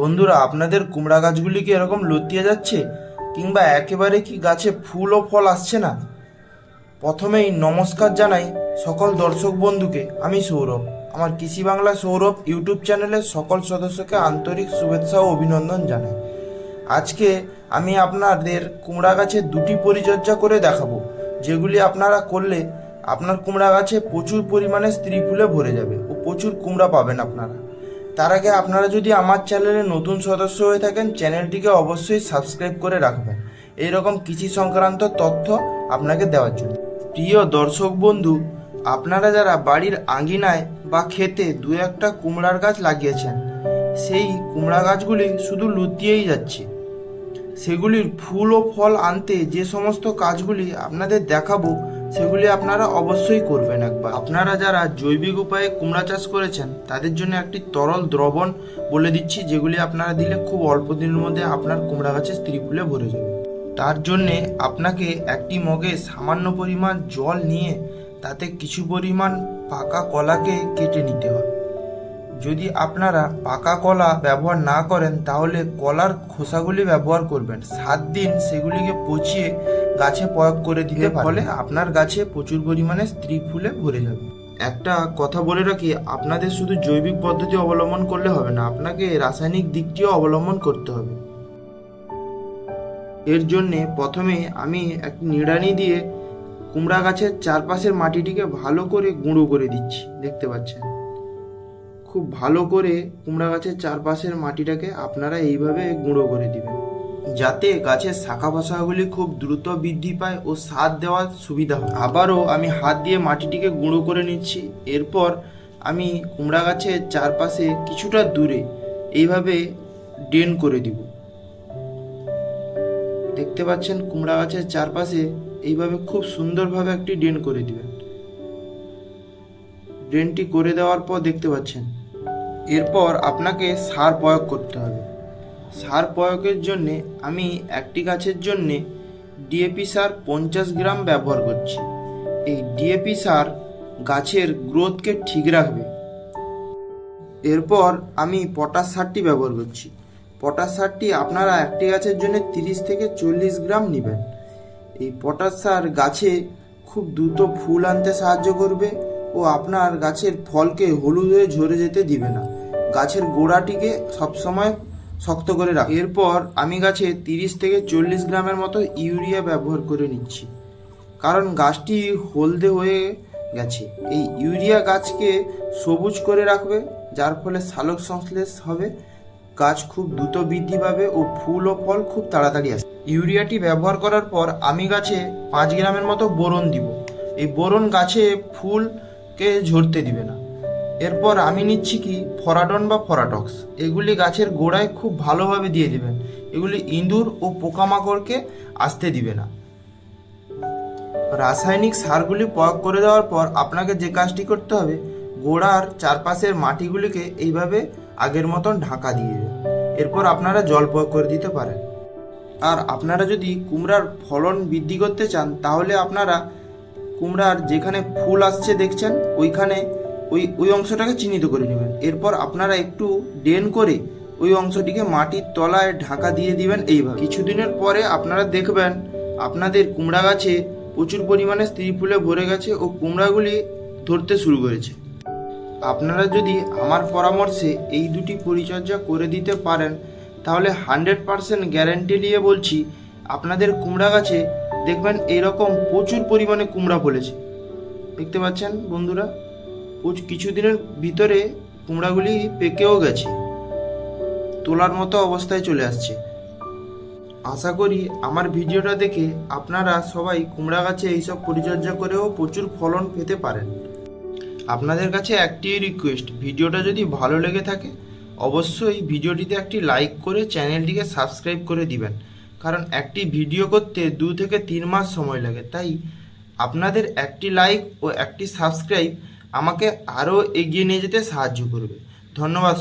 বন্ধুরা, আপনাদের কুমড়া গাছগুলি কি এরকম লতিয়ে যাচ্ছে? কিংবা একেবারে কি গাছে ফুল ও ফল আসছে না? প্রথমেই নমস্কার জানাই সকল দর্শক বন্ধুকে। আমি সৌরভ। আমার কৃষি বাংলা সৌরভ ইউটিউব চ্যানেলের সকল সদস্যকে আন্তরিক শুভেচ্ছা ও অভিনন্দন জানাই। আজকে আমি আপনাদের কুমড়া গাছের দুটি পরিচর্যা করে দেখাবো, যেগুলি আপনারা করলে আপনার কুমড়া গাছে প্রচুর পরিমাণে স্ত্রী ফুলে ভরে যাবে ও প্রচুর কুমড়া পাবেন আপনারা। তার আগে আপনারা যদি আমার চ্যানেলে নতুন সদস্য হয়ে থাকেন, চ্যানেলটিকে অবশ্যই সাবস্ক্রাইব করে রাখবেন। এইরকম কৃষি সংক্রান্ত তথ্য আপনাকে দেওয়ার জন্য। প্রিয় দর্শক বন্ধু, আপনারা যারা বাড়ির আঙ্গিনায় বা খেতে দু একটা কুমড়ার গাছ লাগিয়েছেন, সেই কুমড়া গাছগুলি শুধু লুতিয়েই যাচ্ছে। সেগুলির ফুল ও ফল আনতে যে সমস্ত কাজগুলি আপনাদের দেখাবো সেগুলি আপনারা অবশ্যই করবেন একবার। আপনারা যারা জৈবিক উপায়ে কুমড়া চাষ করেছেন, তাদের জন্য একটি তরল দ্রবণ বলে দিচ্ছি, যেগুলি আপনারা দিলে খুব অল্প দিনের মধ্যে আপনার কুমড়া গাছে স্ত্রী ফুলে ভরে যাবে। তার জন্যে আপনাকে একটি মগে সামান্য পরিমাণ জল নিয়ে তাতে কিছু পরিমাণ পাকা কলাকে কেটে নিতে হবে। যদি আপনারা পাকা কলা ব্যবহার না করেন, তাহলে কলার খোসাগুলি ব্যবহার করবেন। সাত দিন সেগুলিকে পচিয়ে গাছে প্রয়োগ করে দিতে ফলে? আপনার গাছে প্রচুর পরিমাণে স্ত্রী ফুলে ভরে যাবে। একটা কথা বলে রাখি আপনাদের শুধু জৈবিক পদ্ধতি অবলম্বন করলে হবে না আপনাকে রাসায়নিক দিকটিও অবলম্বন করতে হবে। এর জন্যে প্রথমে আমি একটি নিড়ানি দিয়ে কুমড়া গাছের চারপাশের মাটিটিকে ভালো করে গুঁড়ো করে দিচ্ছি দেখতে পাচ্ছেন? খুব ভালো করে কুমড়া গাছের চারপাশের মাটিটাকে আপনারা এইভাবে গুঁড়ো করে দিবেন। যাতে গাছের শাখা পোশাকগুলি খুব দ্রুত বৃদ্ধি পায় ও সার দেওয়ার সুবিধা হয়। আবারও আমি হাত দিয়ে মাটিটিকে গুঁড়ো করে নিচ্ছি। এরপর আমি কুমড়া গাছের চারপাশে কিছুটা দূরে এইভাবে ড্রেন করে দিব। দেখতে পাচ্ছেন কুমড়া গাছের চারপাশে এইভাবে খুব সুন্দরভাবে একটি ড্রেন করে দিবেন। ড্রেনটি করে দেওয়ার পর দেখতে পাচ্ছেন, এরপর আপনাকে সার প্রয়োগ করতে হবে। সার প্রয়োগের জন্যে আমি একটি গাছের জন্যে ডিএপি সার পঞ্চাশ গ্রাম ব্যবহার করছি। এই ডিএপি সার গাছের গ্রোথকে ঠিক রাখবে। এরপর আমি পটাশ সারটি ব্যবহার করছি। পটাশ সারটি আপনারা একটি গাছের জন্য তিরিশ থেকে চল্লিশ গ্রাম নেবেন। এই পটাশ সার গাছে খুব দ্রুত ফুল আনতে সাহায্য করবে ও আপনার গাছের ফলকে হলুদ হয়ে ঝরে যেতে দিবে না। গাছের গোড়াটিকে সবসময় শক্ত করে রাখ। এরপর আমি গাছে তিরিশ থেকে চল্লিশ গ্রামের মতো ইউরিয়া ব্যবহার করে নিচ্ছি। কারণ গাছটি হলদে হয়ে গেছে। এই ইউরিয়া গাছকে সবুজ করে রাখবে, যার ফলে সালোক সংশ্লেষ হবে, গাছ খুব দ্রুত বৃদ্ধি পাবে ও ফুল ও ফল খুব তাড়াতাড়ি আসবে। ইউরিয়াটি ব্যবহার করার পর আমি গাছে পাঁচ গ্রামের মতো বোরন দিব। এই বোরন গাছে ফুলকে ঝরতে দিবে না। এরপর আমি নিচ্ছি কি? ফরাডন বা ফরাটক্স এগুলি গাছের গোড়ায় খুব ভালোভাবে দিয়ে দিবেন। এগুলি ইঁদুর ও পোকামাকড়কে আসতে দিবে না। রাসায়নিক সারগুলি প্রয়োগ করে দেওয়ার পর আপনাকে যে কাজটি করতে হবে, গোড়ার চারপাশের মাটিগুলিকে এইভাবে আগের মতন ঢাকা দিয়ে দেবেন। এরপর আপনারা জল প্রয়োগ করে দিতে পারেন। আর আপনারা যদি কুমড়ার ফলন বৃদ্ধি করতে চান, তাহলে আপনারা কুমড়ার যেখানে ফুল আসছে দেখছেন, ওইখানে ওই ওই অংশটাকে চিহ্নিত করে নেবেন। এরপর আপনারা একটু ডেন করে ওই অংশটিকে মাটির তলায় ঢাকা দিয়ে দিবেন এইভাবে। কিছুদিনের পরে আপনারা দেখবেন আপনাদের কুমড়া গাছে প্রচুর পরিমাণে স্ত্রী ফুলে ভরে গেছে ও কুমড়াগুলি ধরতে শুরু করেছে। আপনারা যদি আমার পরামর্শে এই দুটি পরিচর্যা করে দিতে পারেন, তাহলে হান্ড্রেড পারসেন্ট গ্যারেন্টি দিয়ে বলছি, আপনাদের কুমড়া গাছে দেখবেন এরকম প্রচুর পরিমাণে কুমড়া ফলেছে। দেখতে পাচ্ছেন বন্ধুরা? কিছুদিনের ভিতরে কুমড়াগুলি পেকেও গেছে। তোলার মতো অবস্থায় চলে আসছে। আশা করি আমার ভিডিওটা দেখে আপনারা সবাই কুমড়া গাছে এইসব পরিচর্যা করেও প্রচুর ফলন পেতে পারেন। আপনাদের কাছে একটি রিকোয়েস্ট ভিডিওটা যদি ভালো লেগে থাকে, অবশ্যই ভিডিওটিতে একটি লাইক করে চ্যানেলটিকে সাবস্ক্রাইব করে দিবেন। কারণ একটি ভিডিও করতে দু থেকে তিন মাস সময় লাগে। তাই আপনাদের একটি লাইক ও একটি সাবস্ক্রাইব আমাকে আরও এগিয়ে নিয়ে যেতে সাহায্য করবে। ধন্যবাদ।